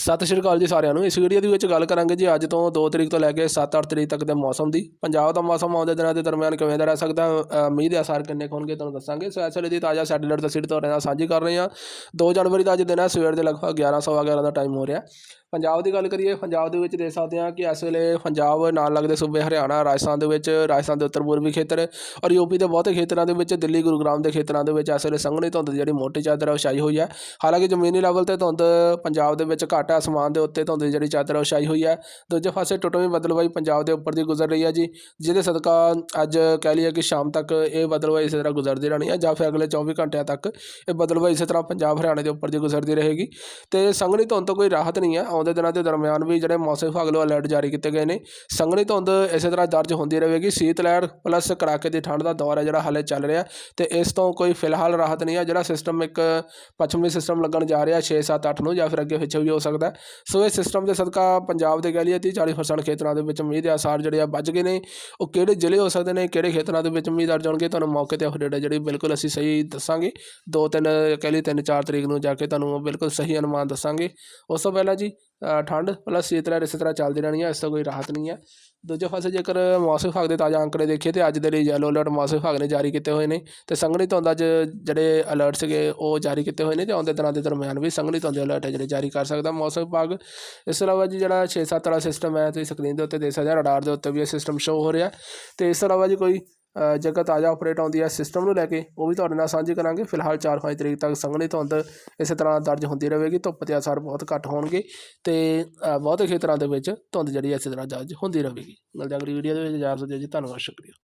ਸਤਿ ਸ਼੍ਰੀ ਅਕਾਲ ਜੀ ਸਾਰਿਆਂ ਨੂੰ। ਇਸ ਵੀਡੀਓ ਦੇ ਵਿੱਚ ਗੱਲ ਕਰਾਂਗੇ ਜੀ ਅੱਜ ਤੋਂ 2 ਤਰੀਕ ਤੋਂ ਲੈ ਕੇ 7-8 ਤਰੀਕ ਤੱਕ ਦੇ ਮੌਸਮ ਦੀ। ਪੰਜਾਬ ਦਾ ਮੌਸਮ ਆਉਂਦੇ ਦਿਨਾਂ ਦੇ ਦਰਮਿਆਨ ਕਿਵੇਂ ਦਾ ਰਹਿ ਸਕਦਾ ਮੀਂਹ ਦੇ ਅਸਰ ਕਿੰਨੇ ਕੁ ਹੋਣਗੇ ਤੁਹਾਨੂੰ ਦੱਸਾਂਗੇ। ਸੋ ਇਸ ਵੇਲੇ ਦੀ ਤਾਜ਼ਾ ਸੈਟੇਲਾਈਟ ਤਸਵੀਰ ਤੁਹਾਡੇ ਨਾਲ ਸਾਂਝੀ ਕਰ ਰਹੇ ਹਾਂ। 2 ਜਨਵਰੀ ਦਾ ਅੱਜ ਦਿਨ ਹੈ, ਸਵੇਰ ਦੇ ਲਗਭਗ 11 ਸਵਾ 11 ਦਾ ਟਾਈਮ ਹੋ ਰਿਹਾ। ਪੰਜਾਬ ਦੀ ਗੱਲ ਕਰੀਏ, ਪੰਜਾਬ ਦੇ ਵਿੱਚ ਦੇਖ ਸਕਦੇ ਹਾਂ ਕਿ ਇਸ ਵੇਲੇ ਪੰਜਾਬ ਨਾਲ ਲੱਗਦੇ ਸੂਬੇ ਹਰਿਆਣਾ, ਰਾਜਸਥਾਨ ਦੇ ਵਿੱਚ, ਰਾਜਸਥਾਨ ਦੇ ਉੱਤਰ ਪੂਰਬੀ ਖੇਤਰ ਔਰ ਯੂਪੀ ਦੇ ਬਹੁਤੇ ਖੇਤਰਾਂ ਦੇ ਵਿੱਚ, ਦਿੱਲੀ, ਗੁਰੂਗ੍ਰਾਮ ਦੇ ਖੇਤਰਾਂ ਦੇ ਵਿੱਚ ਇਸ ਵੇਲੇ ਸੰਘਣੀ ਧੁੰਦ ਦੀ ਜਿਹੜੀ ਮੋਟੀ ਚਾਦਰ ਹੈ ਉਹ ਛਾਈ ਹੋਈ ਹੈ। ਹਾਲਾਂਕਿ ਜ਼ਮੀਨੀ ਲੈਵਲ ਤੇ ਧੁੰਦ ਪੰਜਾਬ ਦੇ ਵਿੱਚ ਘੱਟ ਹੈ ਅਸਮਾਨ ਦੇ ਉੱਤੇ ਧੁੰਦ ਦੀ ਜਿਹੜੀ ਚਾਦਰ ਹੈ ਉਹ ਛਾਈ ਹੋਈ ਹੈ। ਦੂਜੇ ਪਾਸੇ ਟੁੱਟਵੀਂ ਬਦਲਵਾਈ ਪੰਜਾਬ ਦੇ ਉੱਪਰ ਦੀ ਗੁਜ਼ਰ ਰਹੀ ਹੈ ਜੀ, ਜਿਹਦੇ ਸਦਕਾ ਅੱਜ ਕਹਿ ਲਈਏ ਕਿ ਸ਼ਾਮ ਤੱਕ ਇਹ ਬਦਲਵਾਈ ਇਸੇ ਤਰ੍ਹਾਂ ਗੁਜ਼ਰਦੀ ਰਹਿਣੀ ਹੈ ਜਾਂ ਫਿਰ ਅਗਲੇ 24 ਘੰਟਿਆਂ ਤੱਕ ਇਹ ਬਦਲਵਾਈ ਇਸੇ ਤਰ੍ਹਾਂ ਪੰਜਾਬ, ਹਰਿਆਣੇ ਦੇ ਉੱਪਰ ਦੀ ਗੁਜ਼ਰਦੀ ਰਹੇਗੀ। ਤੇ ਸੰਘਣੀ ਧੁੰਦ ਤੋਂ ਕੋਈ ਰਾਹਤ ਨਹੀਂ ਹੈ ਆਉਂਦੇ ਦਿਨਾਂ ਦੇ ਦਰਮਿਆਨ ਵੀ ਜਿਹੜੇ ਮੌਸਮ ਵਿਭਾਗ ਵੱਲੋਂ ਅਲਰਟ ਜਾਰੀ ਕੀਤੇ ਗਏ ਨੇ। ਸੰਘਣੀ ਧੁੰਦ ਇਸੇ ਤਰ੍ਹਾਂ ਦਰਜ ਹੁੰਦੀ ਰਹੇਗੀ। ਸੀਤ ਲਹਿਰ ਪਲੱਸ ਕੜਾਕੇ ਦੀ ਠੰਡ ਦਾ ਦੌਰ ਹੈ ਜਿਹੜਾ ਹਾਲੇ ਚੱਲ ਰਿਹਾ। ਤੇ ਇਸ ਤੋਂ ਕੋਈ ਫਿਲਹਾਲ ਰਾਹਤ ਨਹੀਂ ਹੈ। ਜਿਹੜਾ ਸਿਸਟਮ ਇੱਕ ਪੱਛਮੀ ਸਿਸਟਮ ਲੱਗਣ ਜਾ ਰਿਹਾ 6 7 8 ਨੂੰ ਜਾਂ ਫਿਰ ਅੱਗੇ ਪਿੱਛੇ ਵੀ ਹੋ ਸਕਦਾ ਸੋ ਇਹ ਸਿਸਟਮ ਦੇ ਸਦਕਾ ਪੰਜਾਬ ਦੇ ਕਹਿ ਲਈਏ 30 40% ਖੇਤਰਾਂ ਦੇ ਵਿੱਚ ਮੀਂਹ ਦੇ ਆਸਾਰ ਜਿਹੜੇ ਆ ਵੱਜ ਗਏ ਨੇ। ਉਹ ਕਿਹੜੇ ਜ਼ਿਲ੍ਹੇ ਹੋ ਸਕਦੇ ਨੇ, ਕਿਹੜੇ ਖੇਤਰਾਂ ਦੇ ਵਿੱਚ ਮੀਂਹ ਦਰਜ ਹੋਣਗੇ, ਤੁਹਾਨੂੰ ਮੌਕੇ ਤੇ ਅਪਡੇਟ ਹੈ ਜਿਹੜੀ ਬਿਲਕੁਲ ਅਸੀਂ ਸਹੀ ਦੱਸਾਂਗੇ। ਦੋ, ਤਿੰਨ, ਕਹਿ ਲਈ ਤਿੰਨ, ਚਾਰ ਤਰੀਕ ਨੂੰ ਜਾ ਕੇ ਤੁਹਾਨੂੰ ਬਿਲਕੁਲ ਸਹੀ ਅਨੁਮਾਨ ਦੱਸਾਂਗੇ। ਉਸ ਤੋਂ ਪਹਿਲਾਂ ਜੀ ਠੰਡ ਪਲੱਸ ਇਸੇ ਤਰ੍ਹਾਂ ਇਸੇ ਤਰ੍ਹਾਂ ਚੱਲਦੀ ਰਹਿਣੀ ਹੈ ਇਸ ਤੋਂ ਕੋਈ ਰਾਹਤ ਨਹੀਂ ਹੈ ਦੂਜੇ ਪਾਸੇ ਜੇਕਰ ਮੌਸਮ ਵਿਭਾਗ ਦੇ ਤਾਜ਼ਾ ਅੰਕੜੇ ਦੇਖੀਏ ਤੇ ਅੱਜ ਦੇ ਲਈ ਯੈਲੋ ਅਲਰਟ ਮੌਸਮ ਵਿਭਾਗ ਨੇ ਜਾਰੀ ਕੀਤੇ ਹੋਏ ਨੇ। ਤੇ ਸੰਘਣੀ ਧੁੰਦ ਅੱਜ ਜਿਹੜੇ ਅਲਰਟ ਸੀਗੇ ਉਹ ਜਾਰੀ ਕੀਤੇ ਹੋਏ ਨੇ ਤੇ ਆਉਂਦੇ ਦਿਨਾਂ ਦੇ ਦਰਮਿਆਨ ਵੀ ਸੰਘਣੀ ਧੁੰਦ ਦੇ ਅਲਰਟ ਹੈ ਜਿਹੜੇ ਜਾਰੀ ਕਰ ਸਕਦਾ ਮੌਸਮ ਵਿਭਾਗ। ਇਸ ਤੋਂ ਇਲਾਵਾ ਜੀ ਜਿਹੜਾ 6-7 ਵਾਲਾ ਸਿਸਟਮ ਹੈ, ਤੁਸੀਂ ਸਕਰੀਨ ਦੇ ਉੱਤੇ ਦੇਖ ਸਕਦੇ ਹੋ ਰਡਾਰ ਦੇ ਉੱਤੇ ਵੀ ਇਹ ਸਿਸਟਮ ਸ਼ੋ ਹੋ ਰਿਹਾ। ਤੇ ਇਸ ਤੋਂ ਇਲਾਵਾ ਜੀ ਕੋਈ ਅ, ਜੇਕਰ ਤਾਜ਼ਾ ਅਪਡੇਟ ਆਉਂਦੀ ਹੈ ਸਿਸਟਮ ਨੂੰ ਲੈ ਕੇ ਉਹ ਵੀ ਤੁਹਾਡੇ ਨਾਲ ਸਾਂਝੀ ਕਰਾਂਗੇ। ਫਿਲਹਾਲ 4-5 ਤਰੀਕ ਤੱਕ ਸੰਘਣੀ ਧੁੰਦ ਇਸੇ ਤਰ੍ਹਾਂ ਦਰਜ ਹੁੰਦੀ ਰਹੇਗੀ ਧੁੱਪ 'ਤੇ ਅਸਰ ਬਹੁਤ ਘੱਟ ਹੋਣਗੇ ਤੇ ਅ, ਬਹੁਤੇ ਖੇਤਰਾਂ ਦੇ ਵਿੱਚ ਧੁੰਦ ਜਿਹੜੀ ਇਸੇ ਤਰ੍ਹਾਂ ਦਰਜ ਹੁੰਦੀ ਰਹੇਗੀ। ਮਿਲਦੇ ਹਾਂ ਅਗਲੀ ਵੀਡੀਓ ਦੇ ਵਿੱਚ ਇਜਾਜ਼ਤ ਦਿਓ ਜੀ ਧੰਨਵਾਦ ਸ਼ੁਕਰੀਆ।